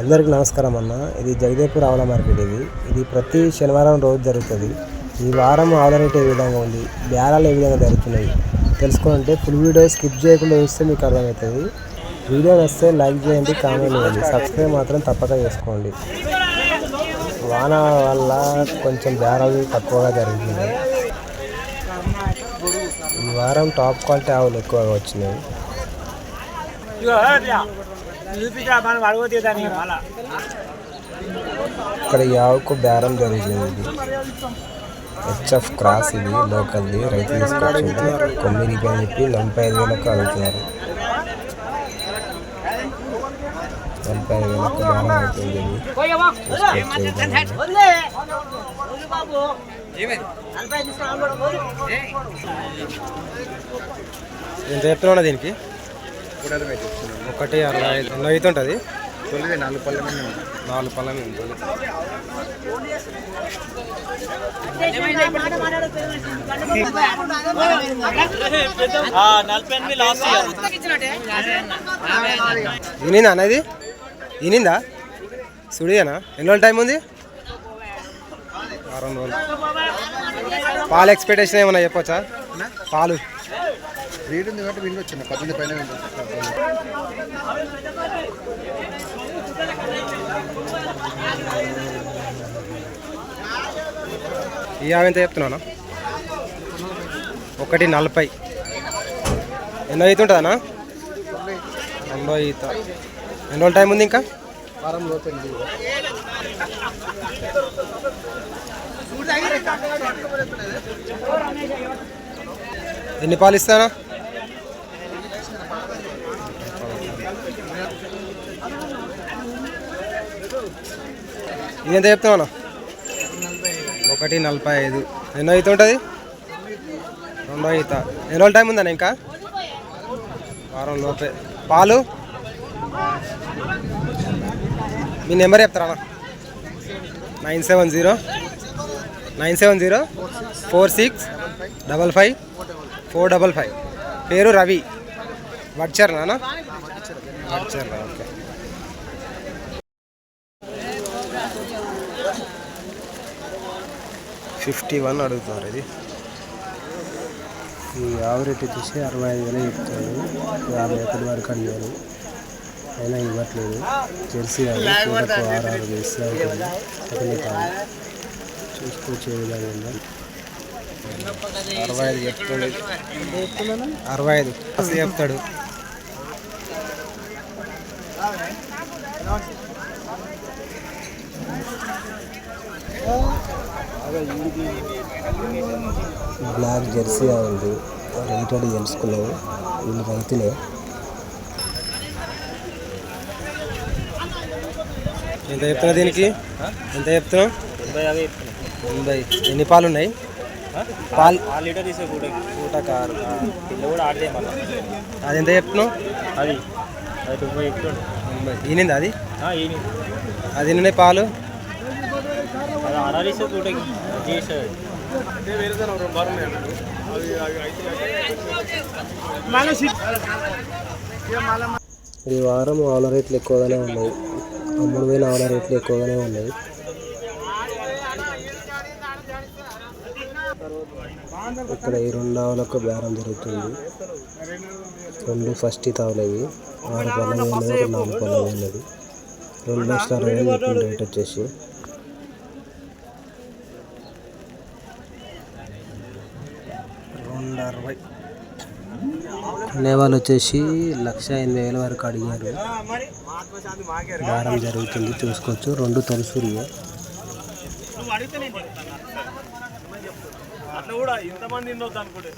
అందరికి నమస్కారం అన్న. ఇది జగదేపూర్ ఆవుల మార్కెట్ ఇది. ఇది ప్రతి శనివారం రోజు జరుగుతుంది. ఈ వారం ఆవుల రేట్ ఏ విధంగా ఉంది? బేరాలు ఏ విధంగా జరుగుతున్నాయి? తెలుసుకోవాలంటే ఫుల్ వీడియో స్కిప్ చేయకుండా చూస్తే మీకు అర్థమవుతుంది. వీడియో నచ్చితే లైక్ చేయండి కామెంట్ చేయండి. సబ్స్క్రైబ్ మాత్రం తప్పక చేసుకోండి. వాన వల్ల కొంచెం బేరాలు తక్కువగా జరుగుతుంది ఈ వారం టాప్ క్వాలిటీ ఆవులు ఎక్కువగా వచ్చినాయి. చూపించా మనం అడగతే దానికి మళ్ళా ఇక్కడ ఈ ఆవుకు బేరం జరుగుతుంది ఇది. హెచ్ఎఫ్ క్రాస్ ఇది లోకల్ది రైతు తీసుకొచ్చింది. కొమ్మిదికి అని చెప్పి నలభై ఐదు వేలకు అడుగుతున్నారు నలభై ఐదు వేలకు బేరం అవుతుంది ఇది. తీసుకొచ్చే విధానం. ఎంత చెప్తున్నా దీనికి? ఒకటి అరవై ఐదు. ఎన్నో అయితే ఉంటుంది తొలిది నాలుగు పళ్ళ మీద. నాలుగు పళ్ళ మీద ఉంటుంది. ఈనిందా అనేది ఈనిందా సుడియేనా? ఎన్ని రోజులు టైం ఉంది? వారం రోజులు. పాలు ఎక్స్పెక్టేషన్ ఏమన్నా చెప్పొచ్చా? పాలు. రేట్ ఉంది కాబట్టి విండి వచ్చింది పద్దెనిమిది పైన. ఈ ఆమె ఎంత చెప్తున్నాను? ఒకటి నలభై. ఎన్నో ఈత ఉంటుందన్నా? రెండో ఈత. ఎన్ని రోజులు టైం ఉంది ఇంకా? వారం లోపు. ఎన్ని పాలు ఇస్తానా ఇది ఎంత చెప్తున్నాను ఒకటి నలభై ఐదు. ఎన్నో ఈత ఉంటుంది? రెండో ఈత. ఎన్ని రోజులు టైం ఉందన్న ఇంకా? వారం లోపే. పాలు? మీ నెంబర్ చెప్తారా nine seven zero nine seven zero four six double five four double five. పేరు రవి. వడ్చర్ వడ్చర్నా ఓకే. ఫిఫ్టీ వన్ అడుగుతున్నారు ఇది. ఈ యావరేజ్ వచ్చేసి అరవై ఐదు వేలు చెప్తారు. యాభై ఒకటి వరకు అడిగారు అయినా ఇవ్వట్లేదు. జెర్సీ అది ఆరు ఆరు వేసి ఒకటి కాదు. చూసుకొచ్చే విధంగా ఉందా అరవై ఐదు చెప్తాడు. అరవై ఐదు. అసలు చెప్తాడు. బ్లాక్ జెర్సీ ఉంది. రేట్ అడిగి తెలుసుకున్నాము వీళ్ళు రైతులే. ఎంత చెప్తున్నా దీనికి? ఎంత చెప్తున్నావు? ఎనభై ఎన్ని పాలు ఉన్నాయి? పాలు లీటర్ తీసే కూడా పూట కారు. పిల్ల కూడా ఆడదే అది ఎంత చెప్తున్నావు? అది. అది తొంభై ఎనభై ఈనింది అది? అది ఉన్నాయి పాలు? కూడా ఈ వారం ఆవుల రేట్లు ఎక్కువగానే ఉన్నాయి. మూడు వేల ఆవుల రేట్లు ఎక్కువగానే ఉన్నాయి. ఇక్కడ ఈ రెండు ఆవులకు బేరం జరుగుతుంది. రెండు ఫస్ట్ తావులు ఇవి ఆరు పళ్ళ ఉన్నది ఒక నాలుగు పళ్ళ ఉన్నది రెండు లక్షల అరవై రేట్ వచ్చేసి రెండు అరవై. అనేవాళ్ళు వచ్చేసి లక్ష ఎనభై వేల వరకు అడిగారు. బేరం జరుగుతుంది చూసుకోవచ్చు. రెండు తొలసూరియే అట్లా కూడా ఇంతమంది ఉండొద్దు అనుకుంటే.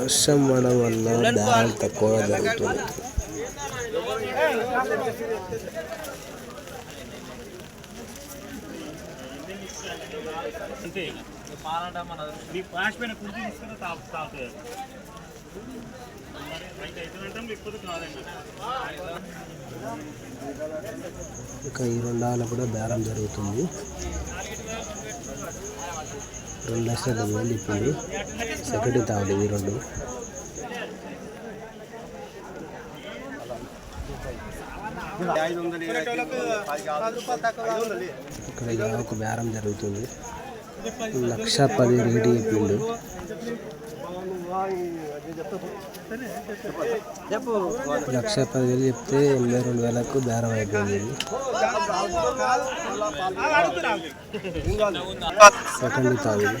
వర్షం పడడం వల్ల బేరాలు తక్కువగా జరుగుతుంది. అంతే. కుర్చీ తీసుకుని తాపు కాదండి. ఇంకా ఈ రెండు ఆవులు కూడా బేరం జరుగుతుంది. రెండు లక్షల వేలు ఇప్పుడు సెక్యూరిటీ తావులు ఇవి రెండు. ఇక్కడ యావకు బేరం జరుగుతుంది. లక్ష పదిహేను రేటు చెప్పిండు. లక్ష పదివేలు చెప్తే ఎనభై రెండు వేలకు దారం అయిపోయింది. Second second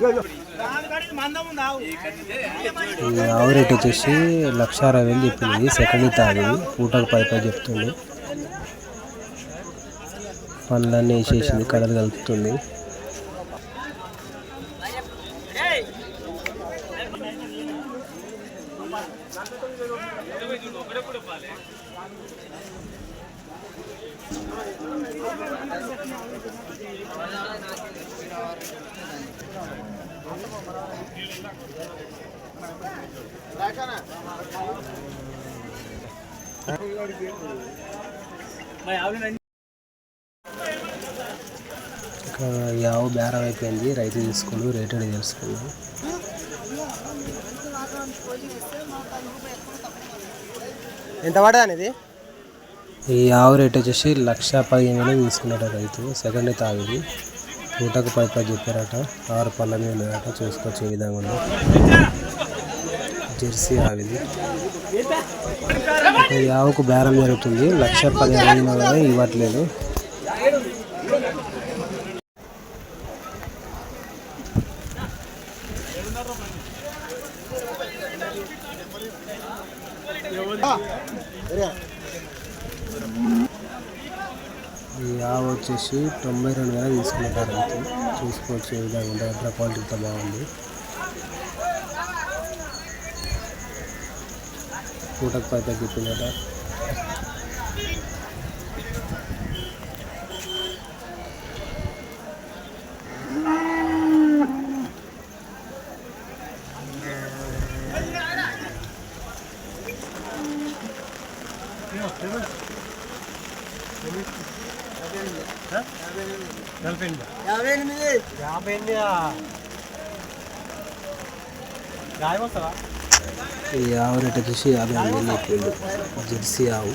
Yeah, yeah. ఆవు రేట్ వచ్చేసి లక్ష అరవై వేలు చెప్పింది. సెకండ్ తాగి పూటకు పది పది చెప్తుంది. పనులన్నీ వేసేసింది. కలర్ కలుపుతుంది. ఇంకా ఆవు బేరం అయిపోయింది. రైతు తీసుకుని రేట్ అనేది తెలుసుకున్నాం ఎంత పడదా ఇది ఈ ఆవు రేట్ వచ్చేసి లక్ష పదిహేను వేలు తీసుకున్నాడు రైతు. సెకండ్ తాగింది పూటకు పైప పది చెప్పారట. ఆరు పళ్ళ మీద ఉన్నాయట చూసుకోవచ్చు ఈ విధంగా ఉంది జెర్సీ ఆవిది. ఈ ఆవుకు బేరం జరుగుతుంది. లక్ష పదిహేను వేలు ఇవ్వట్లేదు. ఎవరు ఆవు వచ్చేసి తొంభై రెండు వేల తీసుకున్నారు అయితే చూసుకోవచ్చు ఏ విధంగా ఉంది క్వాలిటీ క్వాలిటీతో బాగుంది. పూటకు పై పై చెప్పిందట యాభై ఎనిమిది గాయం వస్తావా ఈ ఆవు రేట్ వచ్చేసి యాభై ఐదు వేలు చెప్పిండు జెర్సీ ఆవు